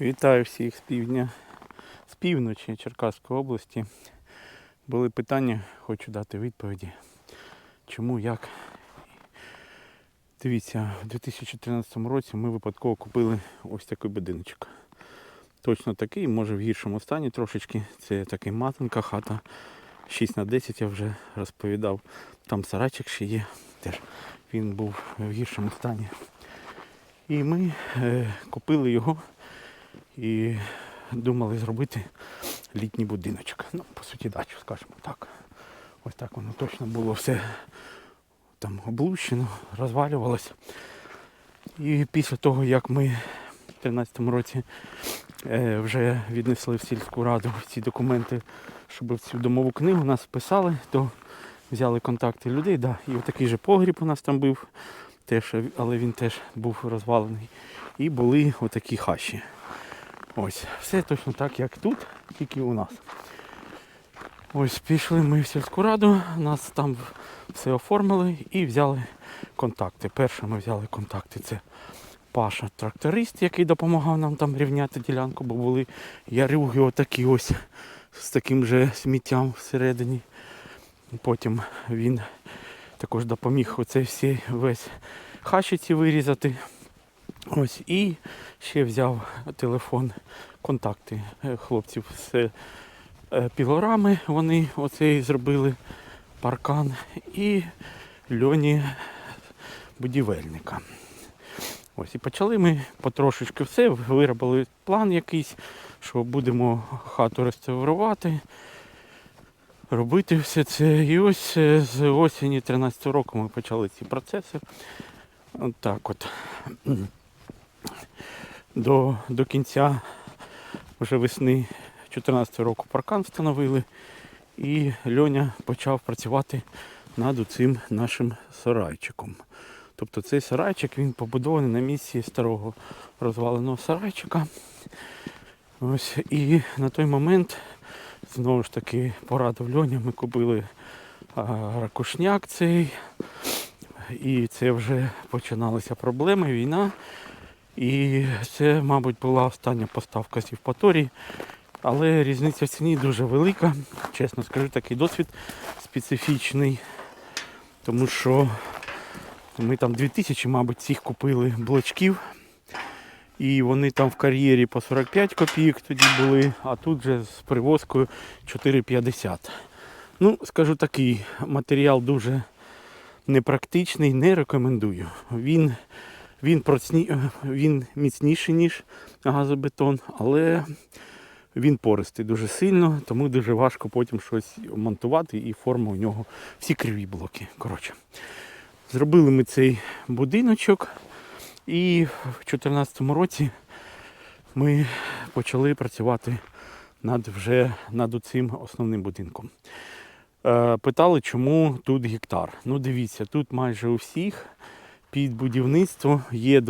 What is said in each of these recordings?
Вітаю всіх з півдня, з півночі Черкаської області. Були питання, хочу дати відповіді. Чому, як. Дивіться, в 2013 році ми випадково купили ось такий будиночок. Точно такий, може в гіршому стані трошечки. Це такий матинка хата. 6 на 10 я вже розповідав. Там сарайчик ще є. Теж він був в гіршому стані. І ми е, купили його і думали зробити літній будиночок. Ну, по суті, дачу, скажімо так. Ось так воно точно було все там облущено, розвалювалося. І після того, як ми в 2013 році е, вже віднесли в сільську раду ці документи, щоб в цю домову книгу нас вписали, то взяли контакти людей. Да, і отакий же погріб у нас там був, теж, але він теж був розвалений. І були отакі хащі. Ось, все точно так, як тут, тільки у нас. Ось пішли ми в сільську раду, нас там все оформили і взяли контакти. Перше ми взяли контакти. Це Паша тракторист, який допомагав нам там рівняти ділянку, бо були ярюги отакі ось з таким же сміттям всередині. Потім він також допоміг оцей всі весь хащиці вирізати. Ось і ще взяв телефон, контакти е, хлопців з е, пілорами. Вони оцей зробили паркан і льоні будівельника. Ось і почали ми потрошечки все, виробили план якийсь, що будемо хату реставрувати, робити все це. І ось е, з осені 13 року ми почали ці процеси. От так от до, до кінця вже весни 2014 року паркан встановили. І Льоня почав працювати над цим нашим сарайчиком. Тобто цей сарайчик він побудований на місці старого розваленого сарайчика. Ось, і на той момент, знову ж таки, порадив Льоня, ми купили а, ракушняк цей. І це вже починалися проблеми, війна. І це, мабуть, була остання поставка з Євпаторії. Але різниця в ціні дуже велика. Чесно скажу, такий досвід специфічний. Тому що ми там 2000, мабуть, цих купили блочків. І вони там в кар'єрі по 45 копійок тоді були, а тут вже з привозкою 4,50. Ну, скажу такий, матеріал дуже непрактичний, не рекомендую. Він він, процні... він міцніший, ніж газобетон, але він пористий дуже сильно, тому дуже важко потім щось монтувати і форма у нього всі криві блоки. Коротше. Зробили ми цей будиночок і в 2014 році ми почали працювати над вже над цим основним будинком. Е, Питали, чому тут гектар. Ну, дивіться, тут майже у всіх під будівництво є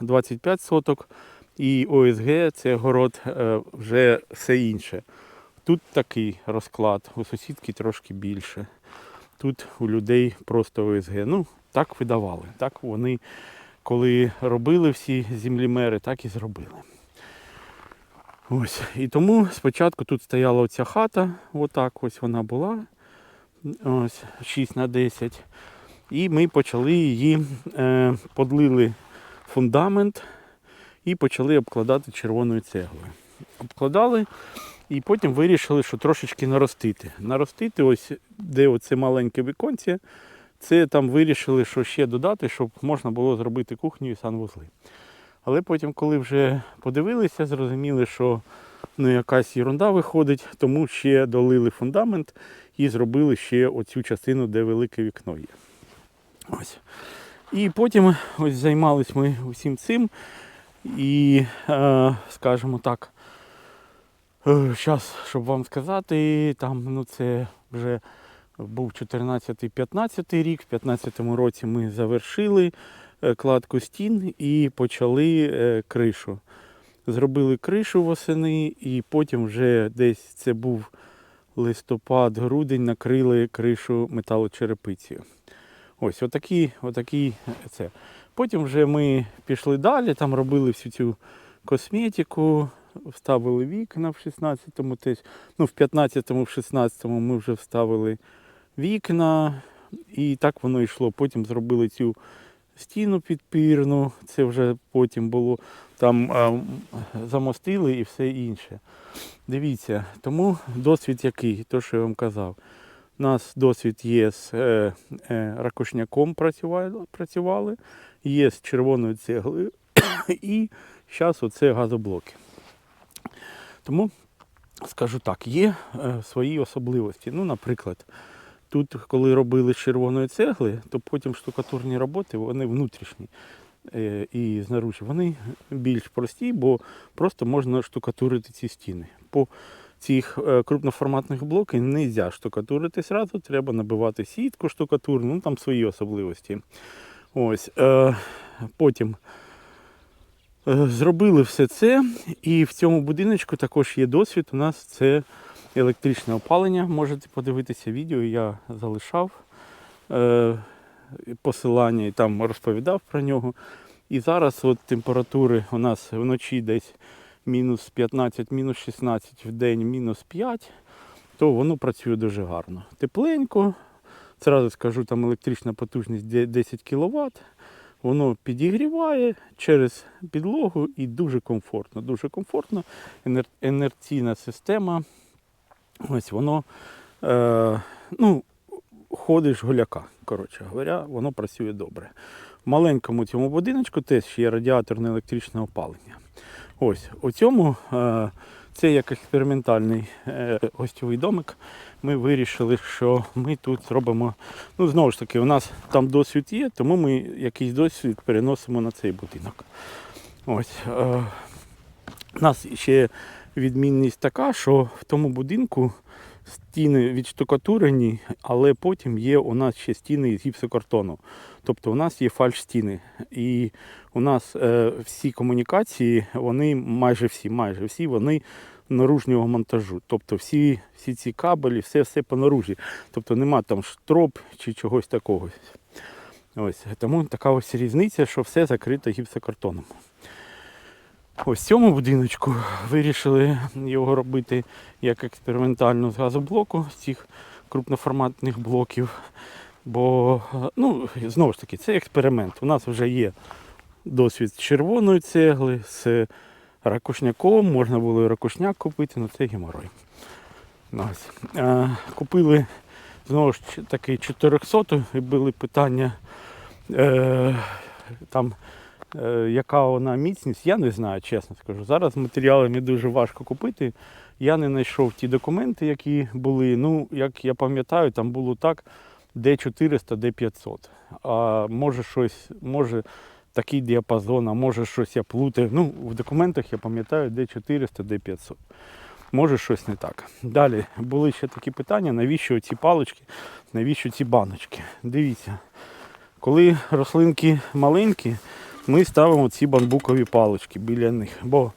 25 соток і ОСГ це город е, вже все інше. Тут такий розклад, у сусідки трошки більше. Тут у людей просто ОСГ. Ну, так видавали. Так вони, коли робили всі землімери, так і зробили. Ось. І тому спочатку тут стояла оця хата, отак ось вона була. Ось 6 на 10. І ми почали її, е, подлили фундамент і почали обкладати червоною цеглою. Обкладали і потім вирішили, що трошечки наростити. Наростити, ось де оце маленьке віконце, це там вирішили, що ще додати, щоб можна було зробити кухню і санвузли. Але потім, коли вже подивилися, зрозуміли, що ну, якась ерунда виходить, тому ще долили фундамент і зробили ще оцю частину, де велике вікно є. Ось. І потім ось займались ми усім цим. І, е, скажімо так, зараз, щоб вам сказати, там ну, це вже був 14-15 рік. В 15-му році ми завершили е, кладку стін і почали е, кришу. Зробили кришу восени, і потім вже десь це був листопад, грудень, накрили кришу металочерепицею. Ось, отакі, отакі це. Потім вже ми пішли далі, там робили всю цю косметику, вставили вікна в 16-му теж. Ну, в 15-му, в 16-му ми вже вставили вікна. І так воно йшло. Потім зробили цю стіну підпірну, це вже потім було. Там а, замостили і все інше. Дивіться, тому досвід який, то що я вам казав. У нас досвід є з е, е, ракушняком працювали, є з червоною цеглою і зараз оце газоблоки. Тому скажу так, є е, свої особливості. Ну, наприклад, тут, коли робили з червоної цегли, то потім штукатурні роботи, вони внутрішні і знаружі, вони більш прості, бо просто можна штукатурити ці стіни. По цих е, крупноформатних блоків не можна штукатурити зразу, треба набивати сітку штукатурну, ну там свої особливості. Ось, е, потім е, зробили все це, і в цьому будиночку також є досвід. У нас це електричне опалення. Можете подивитися відео, я залишав е, посилання і там розповідав про нього. І зараз от температури у нас вночі десь мінус 15, мінус 16, в день мінус 5, то воно працює дуже гарно. Тепленько, зразу скажу, там електрична потужність 10 кВт. Воно підігріває через підлогу і дуже комфортно. Дуже комфортно. Енер- Інерційна система. Ось воно е, ну, ходиш голяка. Коротше говоря, воно працює добре. Маленькому цьому будиночку теж є радіаторне електричне опалення. Ось у цьому е, це як експериментальний е, гостьовий домик. Ми вирішили, що ми тут зробимо. Ну, знову ж таки, у нас там досвід є, тому ми якийсь досвід переносимо на цей будинок. Ось. Е, у нас ще відмінність така, що в тому будинку стіни відштукатурені, але потім є у нас ще стіни з гіпсокартону. Тобто у нас є фальш-стіни. І у нас е, всі комунікації, вони майже всі, майже всі, вони наружнього монтажу. Тобто всі, всі ці кабелі, все, все по наружі. Тобто нема там штроп чи чогось такого. Ось. Тому така ось різниця, що все закрито гіпсокартоном. Ось в цьому будиночку вирішили його робити як експериментально з газоблоку, з цих крупноформатних блоків. Бо, ну, знову ж таки, це експеримент. У нас вже є досвід червоної цегли, з ракушняком, можна було і ракушняк купити, але це геморой. Е, Купили знову ж таки 400 і були питання. Е, там яка вона міцність, я не знаю, чесно скажу. Зараз матеріалами дуже важко купити. Я не знайшов ті документи, які були. Ну, як я пам'ятаю, там було так D400, D500. А може щось, може такий діапазон, а може щось я плутаю. Ну, в документах я пам'ятаю D400, D500. Може щось не так. Далі були ще такі питання, навіщо ці палички, навіщо ці баночки. Дивіться, коли рослинки маленькі, ми ставимо ці бамбукові палички біля них. Бо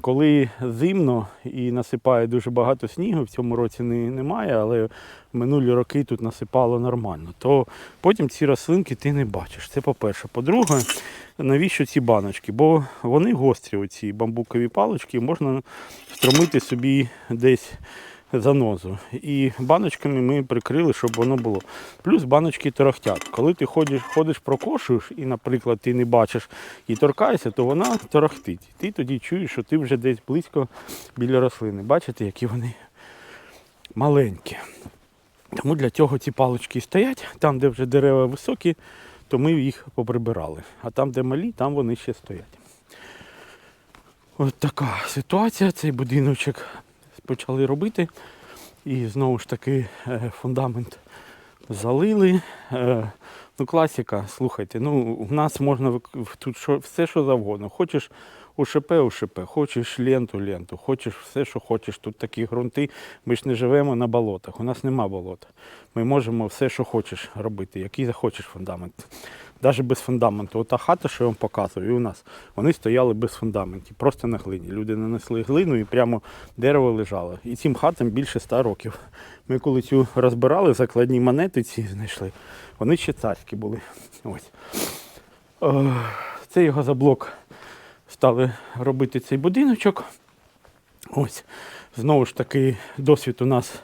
коли зимно і насипає дуже багато снігу, в цьому році не, немає, але минулі роки тут насипало нормально, то потім ці рослинки ти не бачиш. Це по-перше. По-друге, навіщо ці баночки? Бо вони гострі, оці бамбукові палички, можна встромити собі десь занозу. І баночками ми прикрили, щоб воно було. Плюс баночки торохтять. Коли ти ходиш, ходиш прокошуєш і, наприклад, ти не бачиш і торкаєшся, то вона торохтить. Ти тоді чуєш, що ти вже десь близько біля рослини. Бачите, які вони маленькі. Тому для цього ці палички стоять. Там, де вже дерева високі, то ми їх поприбирали. А там, де малі, там вони ще стоять. От така ситуація. Цей будиночок почали робити. І знову ж таки е, фундамент залили. Е, Ну, класика, слухайте, ну у нас можна тут все, що завгодно. Хочеш УШП, УШП, хочеш ленту, ленту, хочеш все, що хочеш. Тут такі ґрунти. Ми ж не живемо на болотах. У нас нема болота. Ми можемо все, що хочеш робити, який захочеш фундамент. Навіть без фундаменту. Ота хата, що я вам показую, і у нас вони стояли без фундаментів, просто на глині. Люди нанесли глину і прямо дерево лежало. І цим хатам більше ста років. Ми коли цю розбирали, закладні монети ці знайшли. Вони ще царські були. Ось. Е, Це його заблок стали робити цей будиночок. Ось, знову ж таки, досвід у нас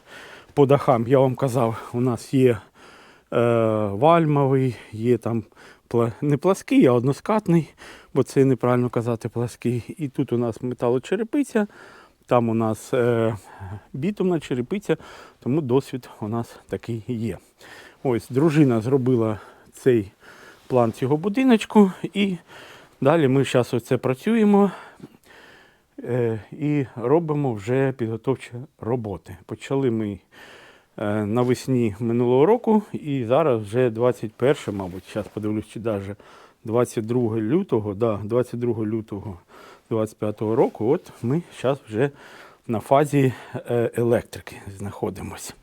по дахам, я вам казав, у нас є вальмовий, є там не плаский, а односкатний, бо це неправильно казати плаский. І тут у нас металочерепиця, там у нас е, бітумна черепиця, тому досвід у нас такий є. Ось дружина зробила цей план цього будиночку, і далі ми зараз оце працюємо е, і робимо вже підготовчі роботи. Почали ми е, навесні минулого року, і зараз вже 21, мабуть, зараз подивлюсь, чи навіть 22 лютого, да, 22 лютого 25 року, от ми зараз вже на фазі е, електрики знаходимося.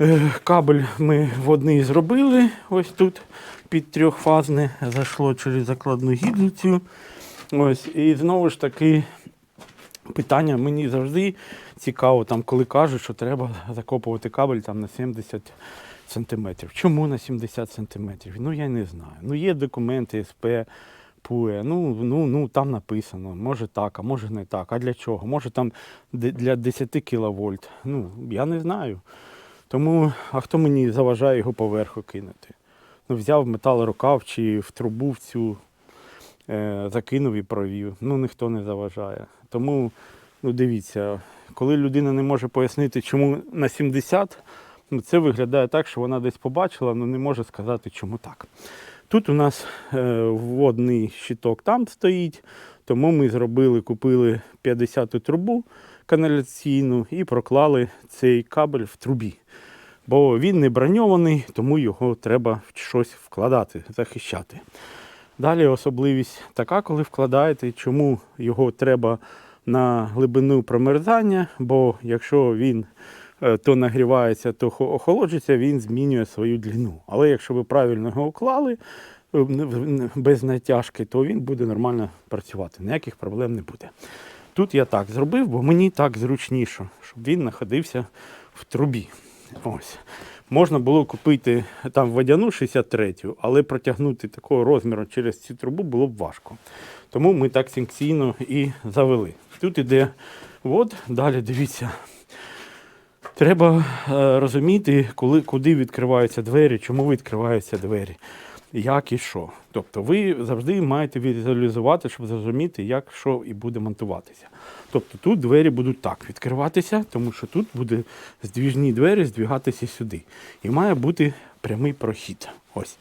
Е, Кабель ми водний зробили. Ось тут під трьохфазне зайшло через закладну гільзу цю. Ось, і знову ж таки питання мені завжди цікаво, там, коли кажуть, що треба закопувати кабель там, на 70 сантиметрів. Чому на 70 сантиметрів? Ну я не знаю. Ну є документи СП, ПУЕ, ну, ну, ну там написано, може так, а може не так. А для чого? Може там для 10 кВт. Ну, я не знаю. Тому, а хто мені заважає його поверху кинути? Ну, взяв металорукав чи в трубу в цю е, закинув і провів. Ну, ніхто не заважає. Тому, ну дивіться, коли людина не може пояснити, чому на 70, ну, це виглядає так, що вона десь побачила, але не може сказати, чому так. Тут у нас е, водний щиток там стоїть, тому ми зробили, купили 50-ту трубу каналізаційну і проклали цей кабель в трубі. Бо він не броньований, тому його треба в щось вкладати, захищати. Далі особливість така, коли вкладаєте, чому його треба на глибину промерзання, бо якщо він е, то нагрівається, то хо- охолоджується, він змінює свою длину. Але якщо ви правильно його уклали е, без натяжки, то він буде нормально працювати. Ніяких проблем не буде. Тут я так зробив, бо мені так зручніше, щоб він знаходився в трубі. Ось. Можна було купити там водяну 63-ю, але протягнути такого розміру через цю трубу було б важко. Тому ми так секційно і завели. Тут іде вод, далі дивіться. Треба е, розуміти, коли, куди відкриваються двері, чому відкриваються двері, як і що. Тобто ви завжди маєте візуалізувати, щоб зрозуміти, як що і буде монтуватися. Тобто тут двері будуть так відкриватися, тому що тут буде здвіжні двері здвігатися сюди. І має бути прямий прохід. Ось.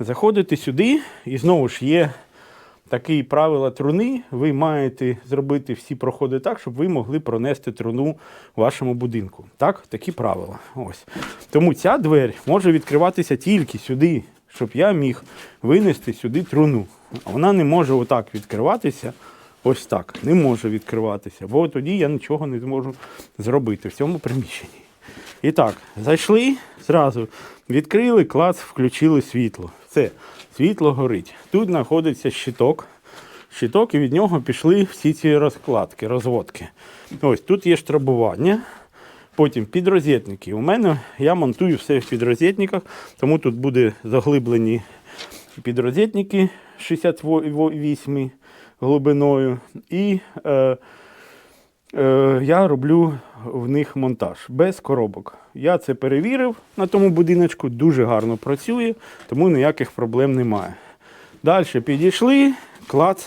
Заходите сюди, і знову ж є такі правила труни. Ви маєте зробити всі проходи так, щоб ви могли пронести труну в вашому будинку. Так, такі правила. Ось. Тому ця двері може відкриватися тільки сюди, щоб я міг винести сюди труну. Вона не може отак відкриватися. Ось так. Не може відкриватися, бо тоді я нічого не зможу зробити в цьому приміщенні. І так, зайшли, зразу відкрили, клац, включили світло. Все, світло горить. Тут знаходиться щиток. Щиток, і від нього пішли всі ці розкладки, розводки. Ось тут є штрабування. Потім підрозетники. У мене я монтую все в підрозетниках, тому тут буде заглиблені підрозетники 68 глибиною. І е, я роблю в них монтаж без коробок. Я це перевірив на тому будиночку, дуже гарно працює, тому ніяких проблем немає. Далі підійшли, клац,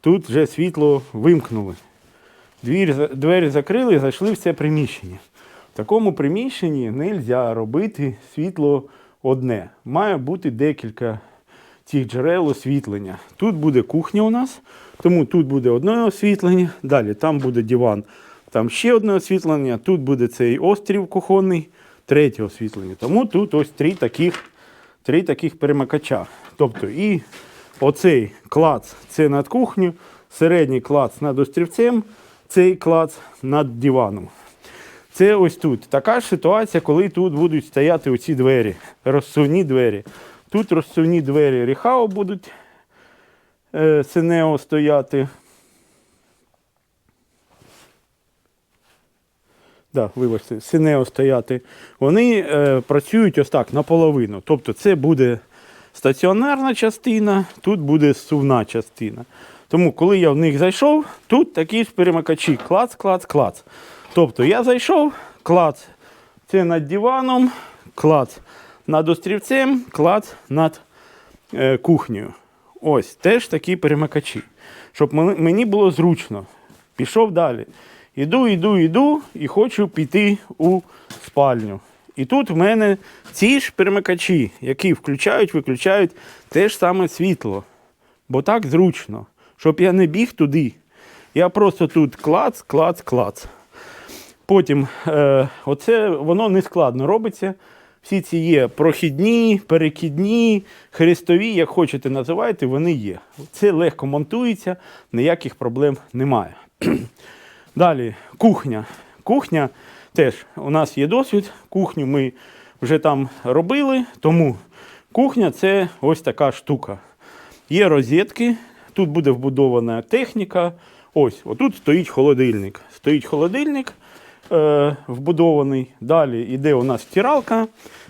тут вже світло вимкнули. Двір, двері закрили, зайшли в це приміщення. В такому приміщенні не можна робити світло одне. Має бути декілька цих джерел освітлення. Тут буде кухня у нас, тому тут буде одне освітлення, далі там буде диван, там ще одне освітлення, тут буде цей острів кухонний, третє освітлення. Тому тут ось три таких, три таких перемикача. Тобто і оцей клац це над кухню, середній клац над острівцем, цей клац над диваном. Це ось тут. Така ж ситуація, коли тут будуть стояти оці двері, розсувні двері. Тут розсувні двері Ріхао будуть е, Сенео стояти. Да, вибачте, Синео стояти. Вони е, працюють ось так наполовину. Тобто це буде стаціонарна частина, тут буде сувна частина. Тому, коли я в них зайшов, тут такі ж перемикачі. Клац, клац, клац. Тобто я зайшов, клац. Це над диваном, клац над острівцем, клац над е, кухнею. Ось теж такі перемикачі. Щоб мені- було зручно. Пішов далі. Іду, іду, іду і хочу піти у спальню. І тут в мене ці ж перемикачі, які включають, виключають те ж саме світло. Бо так зручно, щоб я не біг туди. Я просто тут клац, клац, клац. Потім е, оце воно не складно робиться. Всі ці є прохідні, перекідні, хрестові, як хочете називайте, вони є. Це легко монтується, ніяких проблем немає. Далі кухня. Кухня теж у нас є досвід. Кухню ми вже там робили, тому кухня це ось така штука. Є розетки, тут буде вбудована техніка. Ось, отут стоїть холодильник. Стоїть холодильник е, вбудований. Далі йде у нас стиралка,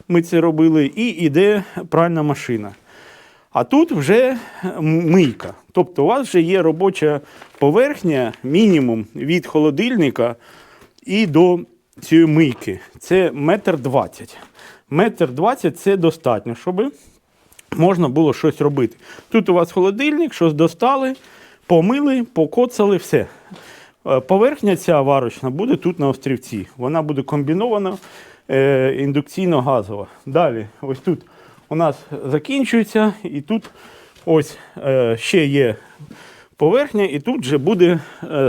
ми це робили, і йде пральна машина. А тут вже мийка. Тобто у вас вже є робоча поверхня мінімум від холодильника і до цієї мийки. Це метр двадцять. Метр двадцять це достатньо, щоб можна було щось робити. Тут у вас холодильник, щось достали, помили, покоцали, все. Е, Поверхня ця варочна буде тут на острівці. Вона буде комбінована е, індукційно-газова. Далі, ось тут у нас закінчується, і тут ось е, ще є поверхня, і тут вже буде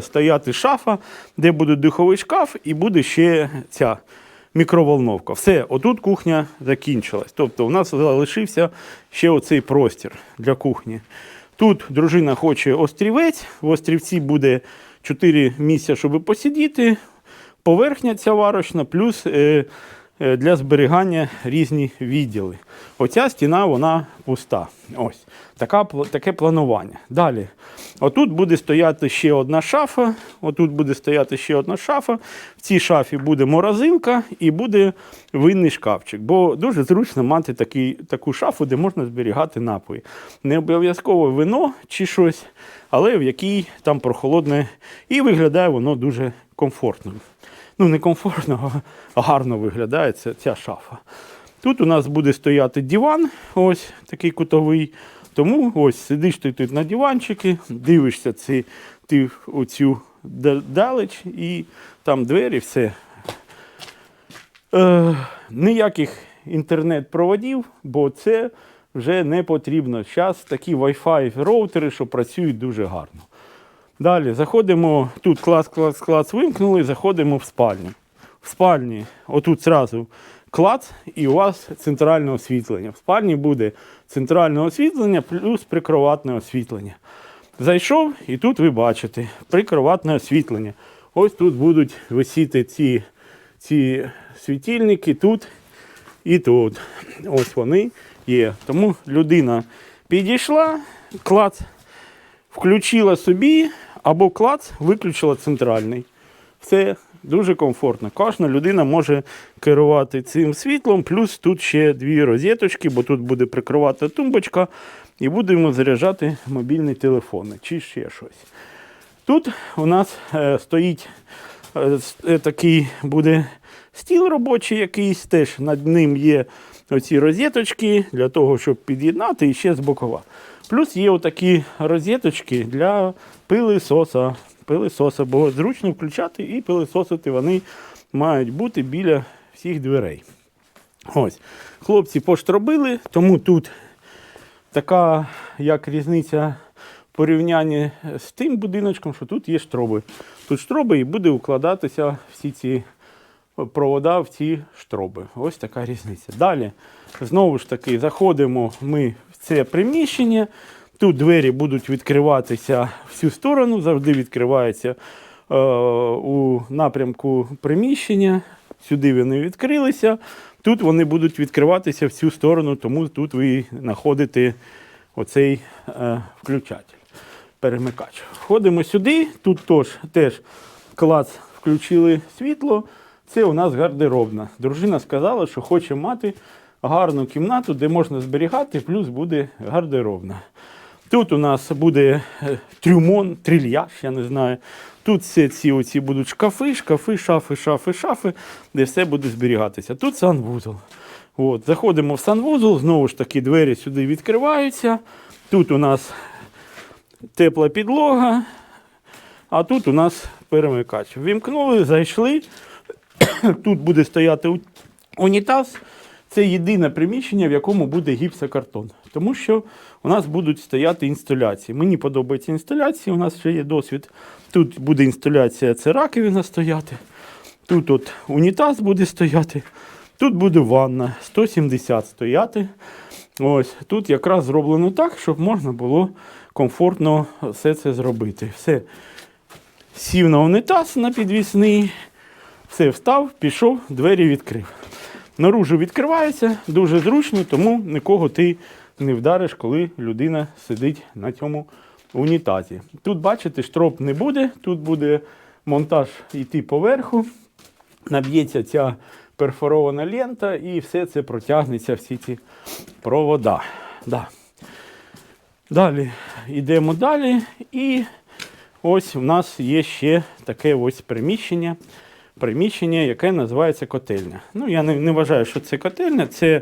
стояти шафа, де буде духовий шкаф, і буде ще ця мікроволновка. Все, отут кухня закінчилась. Тобто у нас залишився ще оцей простір для кухні. Тут дружина хоче острівець, в острівці буде 4 місця, щоб посидіти. Поверхня ця варочна, плюс е, для зберігання різні відділи. Оця стіна вона пуста. Ось така, таке планування. Далі. Отут буде стояти ще одна шафа. Отут буде стояти ще одна шафа. В цій шафі буде морозилка і буде винний шкафчик. Бо дуже зручно мати такий, таку шафу, де можна зберігати напої. Не обов'язково вино чи щось, але в якій там прохолодне. І виглядає воно дуже комфортно. Ну, не комфортно, а гарно виглядає ця, ця шафа. Тут у нас буде стояти диван, ось такий кутовий. Тому ось сидиш ти тут на диванчики, дивишся ці, ти оцю далеч і там двері, все. Е, ніяких інтернет-проводів, бо це вже не потрібно. Зараз такі Wi-Fi роутери, що працюють дуже гарно. Далі заходимо, тут клас, клас, клас вимкнули, заходимо в спальню. В спальні, отут зразу клац, і у вас центральне освітлення. В спальні буде центральне освітлення плюс прикроватне освітлення. Зайшов, і тут ви бачите прикроватне освітлення. Ось тут будуть висіти ці, ці світильники тут і тут. Ось вони є. Тому людина підійшла, клац, включила собі або клац, виключила центральний. Все дуже комфортно. Кожна людина може керувати цим світлом, плюс тут ще дві розеточки, бо тут буде прикривати тумбочка, і будемо заряджати мобільні телефони чи ще щось. Тут у нас е, стоїть е, е, такий буде стіл робочий якийсь, теж над ним є оці розеточки для того, щоб під'єднати і ще з бокова. Плюс є отакі розеточки для пилисоса. Пилисоса, бо зручно включати і пилисосити вони мають бути біля всіх дверей. Ось. Хлопці поштробили, тому тут така як різниця в порівнянні з тим будиночком, що тут є штроби. Тут штроби і буде укладатися всі ці провода в ці штроби. Ось така різниця. Далі, знову ж таки, заходимо ми це приміщення. Тут двері будуть відкриватися всю сторону, завжди відкриваються е, у напрямку приміщення. Сюди вони відкрилися. Тут вони будуть відкриватися всю сторону, тому тут ви знаходите оцей е, включатель, перемикач. Входимо сюди, тут теж, теж клац включили світло. Це у нас гардеробна. Дружина сказала, що хоче мати гарну кімнату, де можна зберігати, плюс буде гардеробна. Тут у нас буде е, трюмон, трильяж, я не знаю. Тут все ці оці будуть шкафи, шкафи, шафи, шафи, шафи, де все буде зберігатися. Тут санвузол. От, заходимо в санвузол, знову ж таки двері сюди відкриваються. Тут у нас тепла підлога, а тут у нас перемикач. Вімкнули, зайшли. Тут буде стояти унітаз. Це єдине приміщення, в якому буде гіпсокартон. Тому що у нас будуть стояти інсталяції. Мені подобаються інсталяції, у нас ще є досвід. Тут буде інсталяція, це раковина стояти. Тут от унітаз буде стояти. Тут буде ванна 170 стояти. Ось тут якраз зроблено так, щоб можна було комфортно все це зробити. Все. Сів на унітаз на підвісний, все встав, пішов, двері відкрив. Наружу відкривається дуже зручно, тому нікого ти не вдариш, коли людина сидить на цьому унітазі. Тут, бачите, штроп не буде, тут буде монтаж йти поверху, наб'ється ця перфорована лента і все це протягнеться, всі ці провода. Да. Далі йдемо далі. І ось у нас є ще таке ось приміщення. Приміщення, яке називається котельня. Ну, я не, не вважаю, що це котельня, це,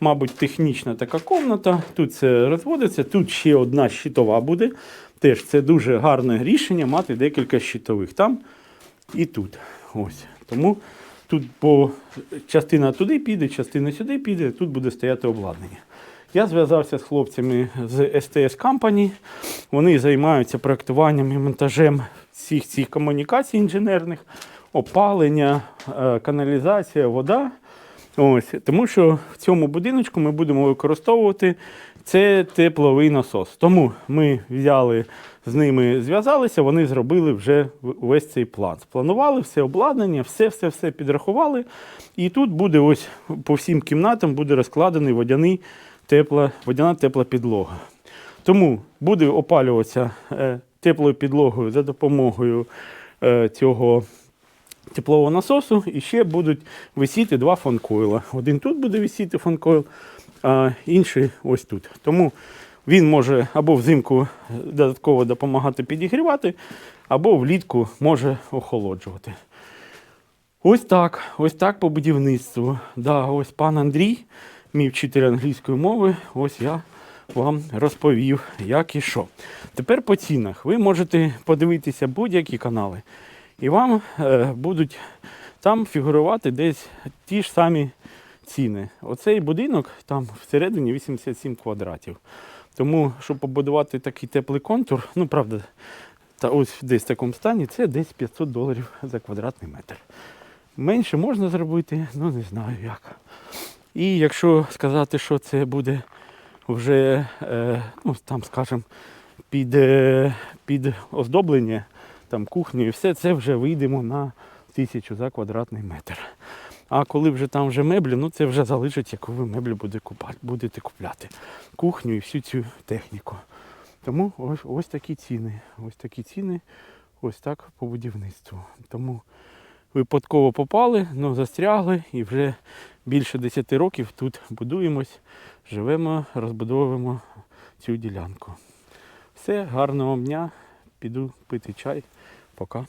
мабуть, технічна така комната. Тут це розводиться, тут ще одна щитова буде. Теж це дуже гарне рішення мати декілька щитових там і тут. Ось. Тому тут по частина туди піде, частина сюди піде, тут буде стояти обладнання. Я зв'язався з хлопцями з STS Company. Вони займаються проектуванням і монтажем всіх цих комунікацій інженерних, опалення, е, каналізація, вода. Ось, тому що в цьому будиночку ми будемо використовувати це тепловий насос. Тому ми взяли з ними, зв'язалися, вони зробили вже весь цей план. Спланували все обладнання, все, все, все підрахували. І тут буде ось по всім кімнатам буде розкладений водяний тепла, водяна тепла підлога. Тому буде опалюватися е, теплою підлогою за допомогою е, цього теплового насосу. І ще будуть висіти два фанкойла. Один тут буде висіти фанкойл, а інший ось тут. Тому він може або взимку додатково допомагати підігрівати, або влітку може охолоджувати. Ось так, ось так по будівництву. Да, ось пан Андрій, мій вчитель англійської мови, ось я вам розповів, як і що. Тепер по цінах. Ви можете подивитися будь-які канали, і вам е, будуть там фігурувати десь ті ж самі ціни. Оцей будинок там всередині 87 квадратів. Тому, щоб побудувати такий теплий контур, ну правда, та ось десь в такому стані, це десь 500 доларів за квадратний метр. Менше можна зробити, ну не знаю як. І якщо сказати, що це буде вже, е, ну там скажімо, під, е, під оздоблення, там кухню і все, це вже вийдемо на тисячу за квадратний метр. А коли вже там вже меблі, ну це вже залежить, яку ви меблі будете купляти. Кухню і всю цю техніку. Тому ось, ось такі ціни. Ось такі ціни, ось так по будівництву. Тому випадково попали, ну застрягли і вже більше 10 років тут будуємось, живемо, розбудовуємо цю ділянку. Все, гарного дня. Піду пити чай. Пока.